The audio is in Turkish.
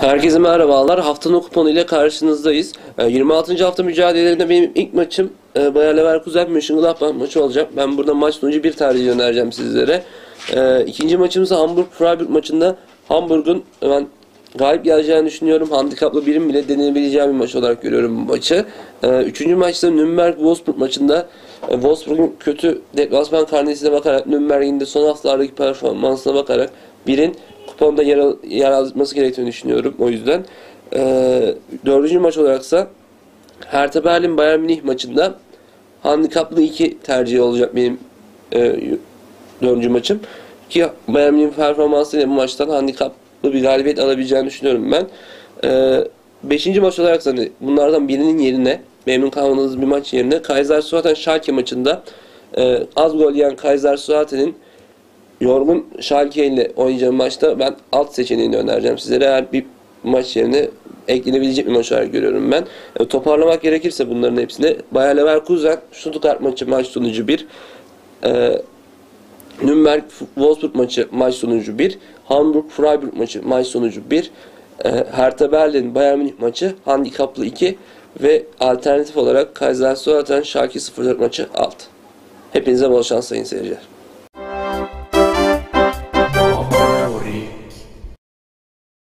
Herkese merhabalar. Haftanın kuponu ile karşınızdayız. Ee, 26. hafta mücadelelerinde benim ilk maçım e, Bayer Leverkusen Mönchengladbach maçı olacak. Ben burada maç sonucu bir tercih önereceğim sizlere. Ee, İkinci maçımız Hamburg Freiburg maçında Hamburg'un ben galip geleceğini düşünüyorum. Handikaplı birim bile denenebileceği bir maç olarak görüyorum bu maçı. Ee, Üçüncü maçta Nürnberg Wolfsburg maçında e, Wolfsburg'un kötü deplasman karnesine bakarak Nürnberg'in de son haftalardaki performansına bakarak birin kuponda yer, al- yer alması gerektiğini düşünüyorum o yüzden. Ee, dördüncü maç olaraksa Hertha Berlin Bayern Münih maçında handikaplı 2 tercih olacak benim e, dördüncü maçım. Ki Bayern Münih'in performansıyla bu maçtan handikaplı bir galibiyet alabileceğini düşünüyorum ben. Ee, beşinci maç olarak hani bunlardan birinin yerine memnun kalmadığınız bir maç yerine Kaiserslautern Schalke maçında e, az gol yiyen Kaiserslautern'in yorgun Schalke ile oynayacağı maçta ben alt seçeneğini önereceğim sizlere. Eğer bir maç yerine eklenebilecek bir maç olarak görüyorum ben. E, toparlamak gerekirse bunların hepsini Bayer Leverkusen Stuttgart maçı maç sonucu 1. E, Nürnberg Wolfsburg maçı maç sonucu 1. Hamburg Freiburg maçı maç sonucu 1. E, Hertha Berlin Bayern Münih maçı handikaplı 2 ve alternatif olarak Kaiserslautern Schalke 04 maçı alt. Hepinize bol şans sayın seyirciler.